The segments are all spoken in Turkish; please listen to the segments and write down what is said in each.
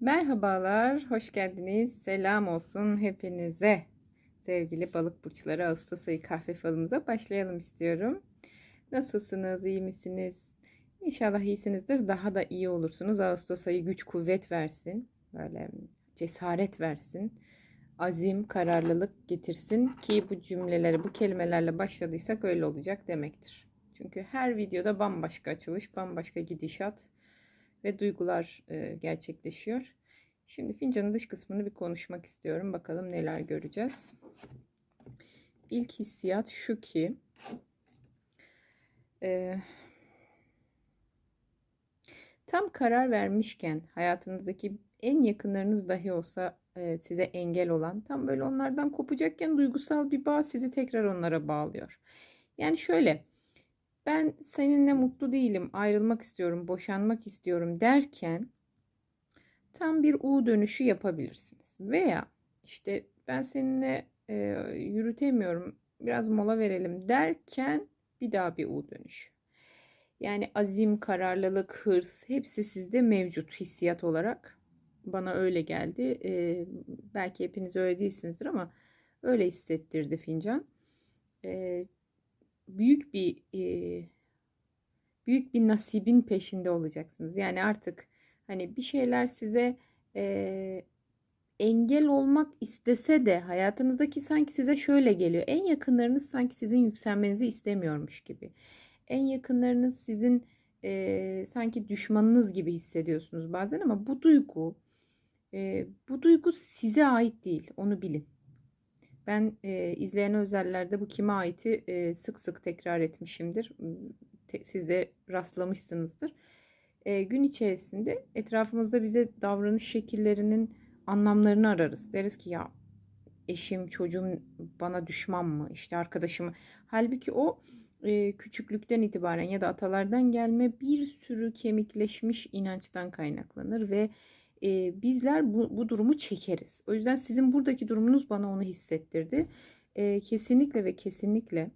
Merhabalar, hoş geldiniz. Selam olsun hepinize. Sevgili balık burçları Ağustos ayı kahve falımıza başlayalım istiyorum. Nasılsınız, iyi misiniz? İnşallah iyisinizdir. Daha da iyi olursunuz. Ağustos ayı güç kuvvet versin. Böyle cesaret versin. Azim, kararlılık getirsin ki bu cümleleri, bu kelimelerle başladıysak öyle olacak demektir. Çünkü her videoda bambaşka açılış, bambaşka gidişat ve duygular e, gerçekleşiyor. Şimdi fincanın dış kısmını bir konuşmak istiyorum. Bakalım neler göreceğiz. İlk hissiyat şu ki e, tam karar vermişken hayatınızdaki en yakınlarınız dahi olsa e, size engel olan tam böyle onlardan kopacakken duygusal bir bağ sizi tekrar onlara bağlıyor. Yani şöyle ben seninle mutlu değilim, ayrılmak istiyorum, boşanmak istiyorum derken tam bir U dönüşü yapabilirsiniz. Veya işte ben seninle e, yürütemiyorum, biraz mola verelim derken bir daha bir U dönüşü. Yani azim, kararlılık, hırs hepsi sizde mevcut hissiyat olarak. Bana öyle geldi. E, belki hepiniz öyle değilsinizdir ama öyle hissettirdi fincan. E, büyük bir e, büyük bir nasibin peşinde olacaksınız. Yani artık hani bir şeyler size e, engel olmak istese de hayatınızdaki sanki size şöyle geliyor. En yakınlarınız sanki sizin yükselmenizi istemiyormuş gibi. En yakınlarınız sizin e, sanki düşmanınız gibi hissediyorsunuz bazen ama bu duygu e, bu duygu size ait değil. Onu bilin. Ben e, izleyen özellerde bu kime aiti e, sık sık tekrar etmişimdir. Te, siz de rastlamışsınızdır. E, gün içerisinde etrafımızda bize davranış şekillerinin anlamlarını ararız. Deriz ki ya eşim, çocuğum bana düşman mı? İşte arkadaşım. Halbuki o e, küçüklükten itibaren ya da atalardan gelme bir sürü kemikleşmiş inançtan kaynaklanır ve e, bizler bu, bu durumu çekeriz. O yüzden sizin buradaki durumunuz bana onu hissettirdi. E, kesinlikle ve kesinlikle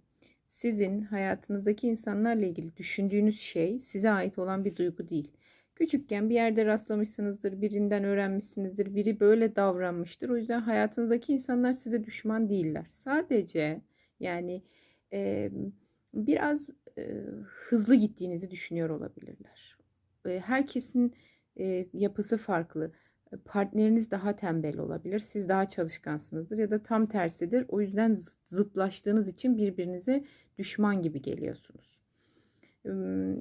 sizin hayatınızdaki insanlarla ilgili düşündüğünüz şey size ait olan bir duygu değil. Küçükken bir yerde rastlamışsınızdır, birinden öğrenmişsinizdir, biri böyle davranmıştır. O yüzden hayatınızdaki insanlar size düşman değiller. Sadece yani e, biraz e, hızlı gittiğinizi düşünüyor olabilirler. E, herkesin e, yapısı farklı. Partneriniz daha tembel olabilir. Siz daha çalışkansınızdır ya da tam tersidir. O yüzden zıtlaştığınız için birbirinize düşman gibi geliyorsunuz.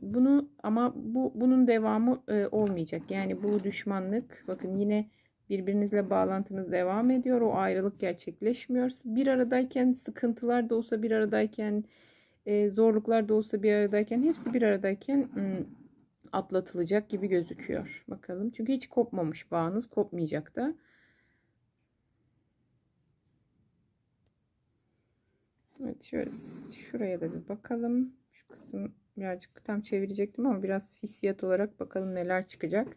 Bunu ama bu bunun devamı olmayacak. Yani bu düşmanlık bakın yine birbirinizle bağlantınız devam ediyor. O ayrılık gerçekleşmiyor. Bir aradayken sıkıntılar da olsa bir aradayken zorluklar da olsa bir aradayken hepsi bir aradayken atlatılacak gibi gözüküyor. Bakalım. Çünkü hiç kopmamış bağınız. Kopmayacak da. Evet şöyle şuraya da bir bakalım. Şu kısım birazcık tam çevirecektim ama biraz hissiyat olarak bakalım neler çıkacak.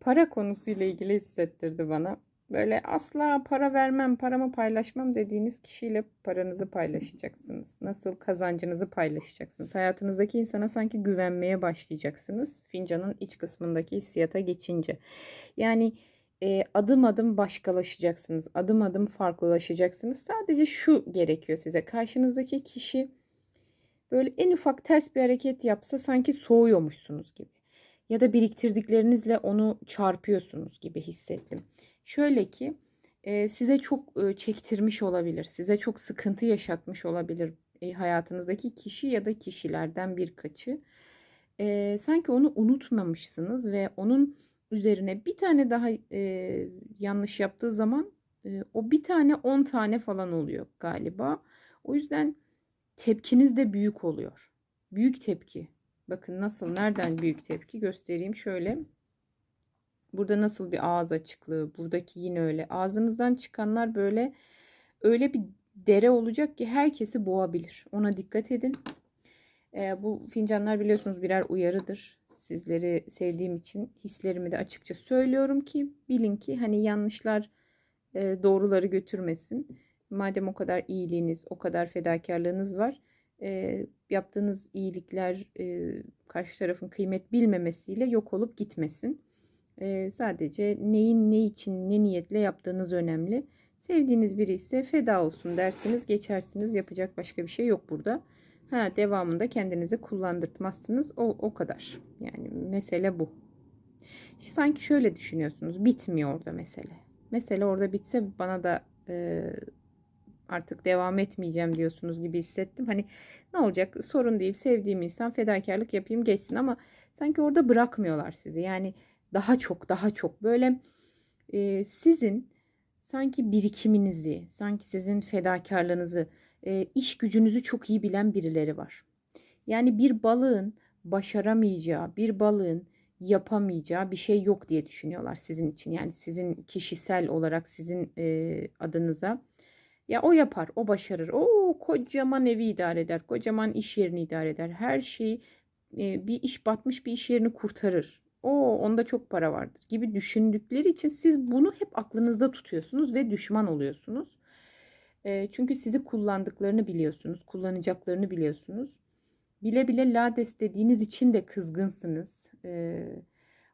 Para konusuyla ilgili hissettirdi bana. Böyle asla para vermem, paramı paylaşmam dediğiniz kişiyle paranızı paylaşacaksınız. Nasıl kazancınızı paylaşacaksınız. Hayatınızdaki insana sanki güvenmeye başlayacaksınız. Fincanın iç kısmındaki hissiyata geçince. Yani e, adım adım başkalaşacaksınız. Adım adım farklılaşacaksınız. Sadece şu gerekiyor size. Karşınızdaki kişi böyle en ufak ters bir hareket yapsa sanki soğuyormuşsunuz gibi. Ya da biriktirdiklerinizle onu çarpıyorsunuz gibi hissettim. Şöyle ki e, size çok e, çektirmiş olabilir. Size çok sıkıntı yaşatmış olabilir e, hayatınızdaki kişi ya da kişilerden birkaçı. E, sanki onu unutmamışsınız ve onun üzerine bir tane daha yanlış yaptığı zaman o bir tane on tane falan oluyor galiba. O yüzden tepkiniz de büyük oluyor. Büyük tepki. Bakın nasıl nereden büyük tepki göstereyim şöyle. Burada nasıl bir ağız açıklığı, buradaki yine öyle. Ağzınızdan çıkanlar böyle öyle bir dere olacak ki herkesi boğabilir. Ona dikkat edin. E, bu fincanlar biliyorsunuz birer uyarıdır. Sizleri sevdiğim için hislerimi de açıkça söylüyorum ki bilin ki hani yanlışlar e, doğruları götürmesin. Madem o kadar iyiliğiniz, o kadar fedakarlığınız var. E, yaptığınız iyilikler, e, karşı tarafın kıymet bilmemesiyle yok olup gitmesin. Ee, sadece neyin ne için ne niyetle yaptığınız önemli. Sevdiğiniz biri ise feda olsun dersiniz geçersiniz yapacak başka bir şey yok burada. Ha devamında kendinizi kullandırtmazsınız o, o kadar. Yani mesele bu. İşte sanki şöyle düşünüyorsunuz bitmiyor orada mesele. Mesele orada bitse bana da e, artık devam etmeyeceğim diyorsunuz gibi hissettim. Hani ne olacak sorun değil sevdiğim insan fedakarlık yapayım geçsin ama sanki orada bırakmıyorlar sizi. Yani daha çok daha çok böyle e, sizin sanki birikiminizi, sanki sizin fedakarlığınızı, e, iş gücünüzü çok iyi bilen birileri var. Yani bir balığın başaramayacağı, bir balığın yapamayacağı bir şey yok diye düşünüyorlar sizin için. Yani sizin kişisel olarak sizin e, adınıza. Ya o yapar, o başarır. O kocaman evi idare eder, kocaman iş yerini idare eder. Her şeyi e, bir iş batmış bir iş yerini kurtarır. O onda çok para vardır gibi düşündükleri için siz bunu hep aklınızda tutuyorsunuz ve düşman oluyorsunuz. E, çünkü sizi kullandıklarını biliyorsunuz, kullanacaklarını biliyorsunuz. Bile bile lades dediğiniz için de kızgınsınız. E,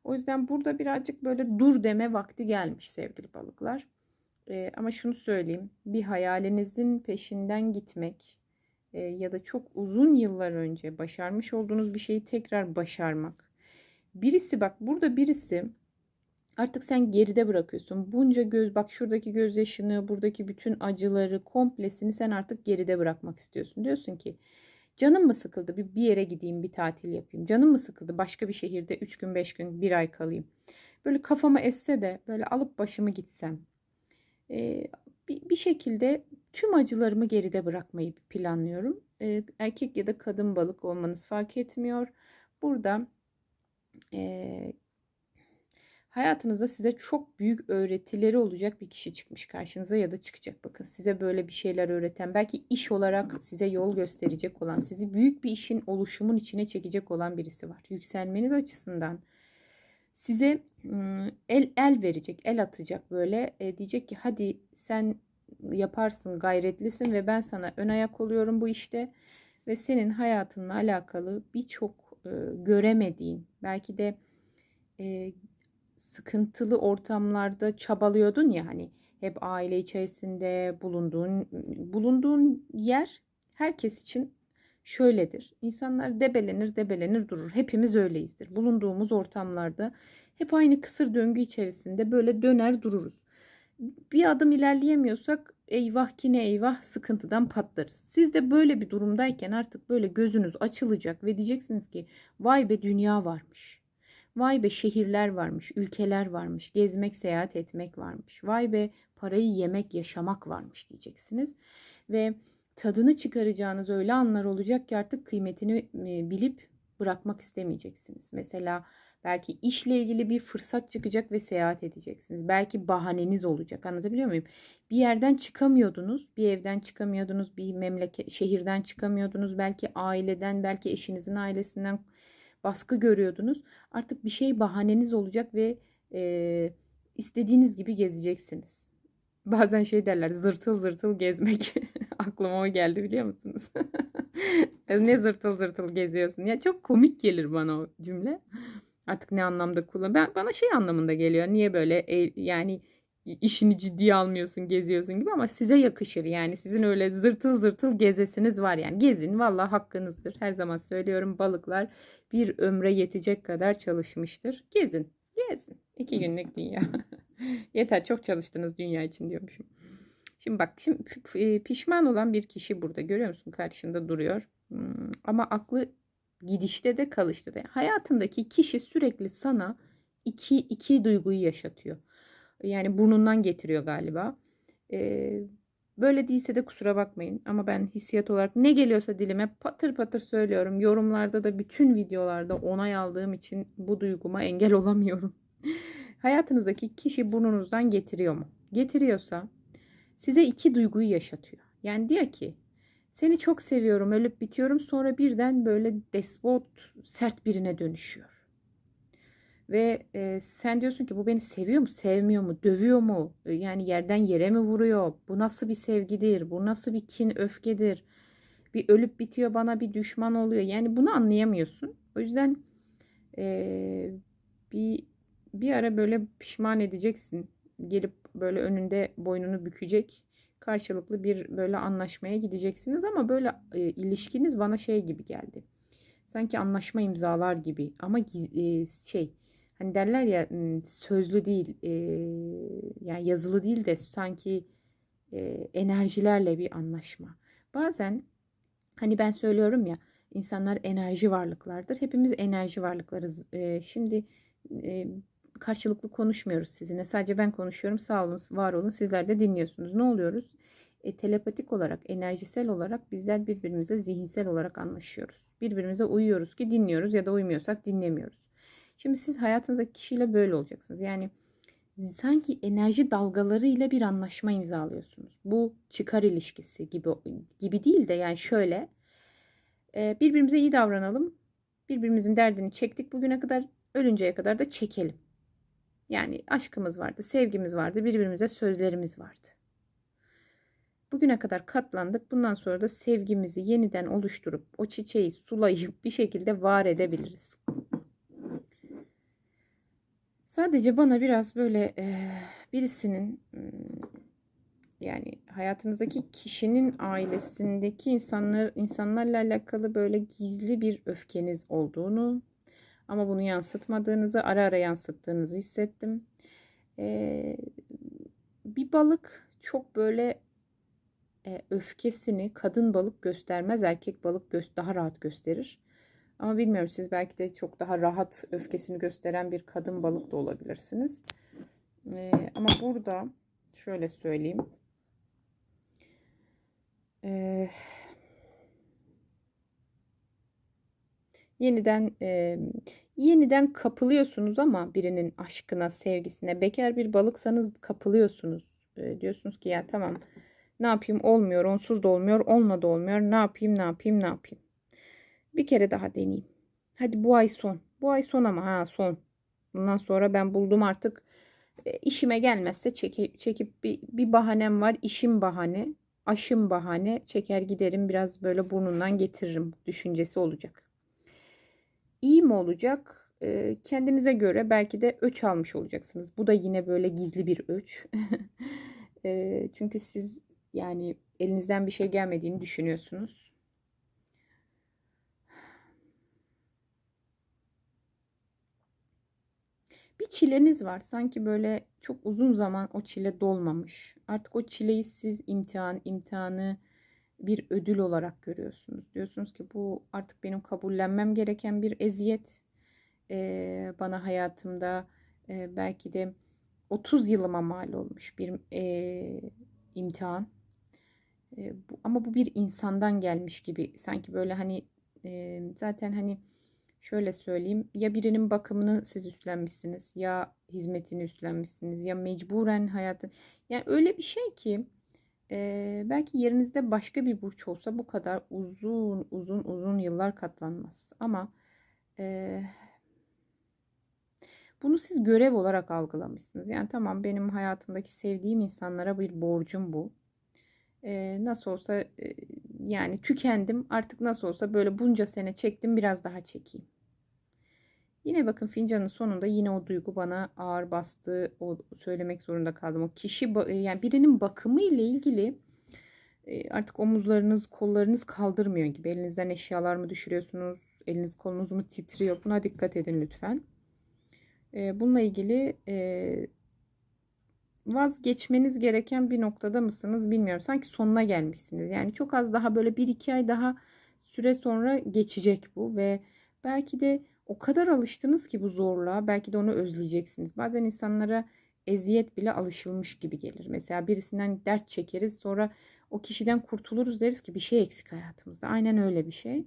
o yüzden burada birazcık böyle dur deme vakti gelmiş sevgili balıklar. E, ama şunu söyleyeyim, bir hayalinizin peşinden gitmek ya da çok uzun yıllar önce başarmış olduğunuz bir şeyi tekrar başarmak. Birisi bak burada birisi artık sen geride bırakıyorsun. Bunca göz bak şuradaki gözyaşını, buradaki bütün acıları, komplesini sen artık geride bırakmak istiyorsun. Diyorsun ki canım mı sıkıldı bir, bir yere gideyim bir tatil yapayım. Canım mı sıkıldı başka bir şehirde 3 gün 5 gün bir ay kalayım. Böyle kafama esse de böyle alıp başımı gitsem. Ee, bir, bir şekilde tüm acılarımı geride bırakmayı planlıyorum. Ee, erkek ya da kadın balık olmanız fark etmiyor. Burada e, hayatınızda size çok büyük öğretileri olacak bir kişi çıkmış karşınıza ya da çıkacak. Bakın size böyle bir şeyler öğreten, belki iş olarak size yol gösterecek olan, sizi büyük bir işin oluşumun içine çekecek olan birisi var. Yükselmeniz açısından size el el verecek, el atacak böyle e, diyecek ki hadi sen yaparsın, gayretlisin ve ben sana ön ayak oluyorum bu işte ve senin hayatınla alakalı birçok e, göremediğin, belki de e, sıkıntılı ortamlarda çabalıyordun ya hani hep aile içerisinde bulunduğun bulunduğun yer herkes için şöyledir. İnsanlar debelenir debelenir durur. Hepimiz öyleyizdir. Bulunduğumuz ortamlarda hep aynı kısır döngü içerisinde böyle döner dururuz. Bir adım ilerleyemiyorsak eyvah ki ne eyvah sıkıntıdan patlarız. Siz de böyle bir durumdayken artık böyle gözünüz açılacak ve diyeceksiniz ki vay be dünya varmış. Vay be şehirler varmış, ülkeler varmış, gezmek, seyahat etmek varmış. Vay be parayı yemek, yaşamak varmış diyeceksiniz. Ve tadını çıkaracağınız öyle anlar olacak ki artık kıymetini bilip bırakmak istemeyeceksiniz. Mesela belki işle ilgili bir fırsat çıkacak ve seyahat edeceksiniz. Belki bahaneniz olacak. Anlatabiliyor muyum? Bir yerden çıkamıyordunuz, bir evden çıkamıyordunuz, bir memleket şehirden çıkamıyordunuz, belki aileden, belki eşinizin ailesinden baskı görüyordunuz. Artık bir şey bahaneniz olacak ve e, istediğiniz gibi gezeceksiniz. Bazen şey derler zırtıl zırtıl gezmek. Aklıma o geldi biliyor musunuz? ne zırtıl zırtıl geziyorsun? Ya çok komik gelir bana o cümle. Artık ne anlamda kullan? Ben bana şey anlamında geliyor. Niye böyle e, yani işini ciddiye almıyorsun, geziyorsun gibi ama size yakışır. Yani sizin öyle zırtıl zırtıl gezesiniz var yani. Gezin valla hakkınızdır. Her zaman söylüyorum balıklar bir ömre yetecek kadar çalışmıştır. Gezin, gezin. İki günlük dünya. Yeter çok çalıştınız dünya için diyormuşum. Şimdi bak şimdi e, pişman olan bir kişi burada görüyor musun karşında duruyor. Hmm, ama aklı gidişte de kalışta da. hayatındaki kişi sürekli sana iki, iki duyguyu yaşatıyor. Yani burnundan getiriyor galiba. Ee, böyle değilse de kusura bakmayın. Ama ben hissiyat olarak ne geliyorsa dilime patır patır söylüyorum. Yorumlarda da bütün videolarda onay aldığım için bu duyguma engel olamıyorum. Hayatınızdaki kişi burnunuzdan getiriyor mu? Getiriyorsa size iki duyguyu yaşatıyor. Yani diyor ki seni çok seviyorum ölüp bitiyorum sonra birden böyle despot sert birine dönüşüyor. Ve e, sen diyorsun ki bu beni seviyor mu, sevmiyor mu, dövüyor mu? E, yani yerden yere mi vuruyor? Bu nasıl bir sevgidir? Bu nasıl bir kin, öfkedir? Bir ölüp bitiyor bana bir düşman oluyor. Yani bunu anlayamıyorsun. O yüzden eee, bir bir ara böyle pişman edeceksin. Gelip böyle önünde boynunu bükecek. Karşılıklı bir böyle anlaşmaya gideceksiniz ama böyle e, ilişkiniz bana şey gibi geldi. Sanki anlaşma imzalar gibi ama e, şey hani derler ya sözlü değil e, yani yazılı değil de sanki e, enerjilerle bir anlaşma. Bazen hani ben söylüyorum ya insanlar enerji varlıklardır. Hepimiz enerji varlıklarız. E, şimdi e, karşılıklı konuşmuyoruz sizinle. Sadece ben konuşuyorum. Sağ olun, var olun. Sizler de dinliyorsunuz. Ne oluyoruz? E, telepatik olarak, enerjisel olarak bizler birbirimizle zihinsel olarak anlaşıyoruz. Birbirimize uyuyoruz ki dinliyoruz ya da uymuyorsak dinlemiyoruz. Şimdi siz hayatınızdaki kişiyle böyle olacaksınız. Yani sanki enerji dalgalarıyla bir anlaşma imzalıyorsunuz. Bu çıkar ilişkisi gibi gibi değil de yani şöyle e, birbirimize iyi davranalım. Birbirimizin derdini çektik bugüne kadar ölünceye kadar da çekelim. Yani aşkımız vardı, sevgimiz vardı, birbirimize sözlerimiz vardı. Bugüne kadar katlandık. Bundan sonra da sevgimizi yeniden oluşturup o çiçeği sulayıp bir şekilde var edebiliriz. Sadece bana biraz böyle e, birisinin yani hayatınızdaki kişinin ailesindeki insanlar insanlarla alakalı böyle gizli bir öfkeniz olduğunu ama bunu yansıtmadığınızı ara ara yansıttığınızı hissettim. Ee, bir balık çok böyle e, öfkesini kadın balık göstermez erkek balık gö daha rahat gösterir. Ama bilmiyorum siz belki de çok daha rahat öfkesini gösteren bir kadın balık da olabilirsiniz. Ee, ama burada şöyle söyleyeyim. Ee, yeniden e, yeniden kapılıyorsunuz ama birinin aşkına, sevgisine. Bekar bir balıksanız kapılıyorsunuz. E, diyorsunuz ki ya tamam ne yapayım olmuyor, onsuz da olmuyor, onunla da olmuyor. Ne yapayım, ne yapayım, ne yapayım. Bir kere daha deneyeyim. Hadi bu ay son. Bu ay son ama ha son. Bundan sonra ben buldum artık e, işime gelmezse çekip, çekip bir, bir bahanem var. işim bahane, aşım bahane. Çeker giderim biraz böyle burnundan getiririm düşüncesi olacak. İyi mi olacak? E, kendinize göre belki de öç almış olacaksınız. Bu da yine böyle gizli bir öç. e, çünkü siz yani elinizden bir şey gelmediğini düşünüyorsunuz. Bir çileniz var. Sanki böyle çok uzun zaman o çile dolmamış. Artık o çileyi siz imtihan, imtihanı bir ödül olarak görüyorsunuz. Diyorsunuz ki bu artık benim kabullenmem gereken bir eziyet. Ee, bana hayatımda e, belki de 30 yılıma mal olmuş bir e, imtihan. E, bu, ama bu bir insandan gelmiş gibi. Sanki böyle hani e, zaten hani şöyle söyleyeyim ya birinin bakımını siz üstlenmişsiniz ya hizmetini üstlenmişsiniz ya mecburen hayatın yani öyle bir şey ki e, belki yerinizde başka bir burç olsa bu kadar uzun uzun uzun yıllar katlanmaz. Ama e, bunu siz görev olarak algılamışsınız. Yani tamam benim hayatımdaki sevdiğim insanlara bir borcum bu. E, nasıl olsa e, yani tükendim. Artık nasıl olsa böyle bunca sene çektim biraz daha çekeyim Yine bakın fincanın sonunda yine o duygu bana ağır bastı. O söylemek zorunda kaldım. O kişi yani birinin bakımı ile ilgili e, artık omuzlarınız, kollarınız kaldırmıyor gibi. Elinizden eşyalar mı düşürüyorsunuz? Eliniz kolunuz mu titriyor? Buna dikkat edin lütfen. E, bununla ilgili e, vazgeçmeniz gereken bir noktada mısınız bilmiyorum. Sanki sonuna gelmişsiniz. Yani çok az daha böyle bir iki ay daha süre sonra geçecek bu ve belki de o kadar alıştınız ki bu zorluğa belki de onu özleyeceksiniz. Bazen insanlara eziyet bile alışılmış gibi gelir. Mesela birisinden dert çekeriz sonra o kişiden kurtuluruz deriz ki bir şey eksik hayatımızda. Aynen öyle bir şey.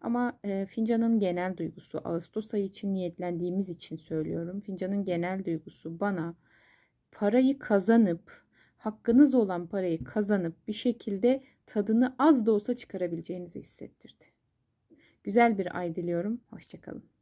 Ama e, fincanın genel duygusu Ağustos ayı için niyetlendiğimiz için söylüyorum. Fincanın genel duygusu bana parayı kazanıp hakkınız olan parayı kazanıp bir şekilde tadını az da olsa çıkarabileceğinizi hissettirdi. Güzel bir ay diliyorum. Hoşçakalın.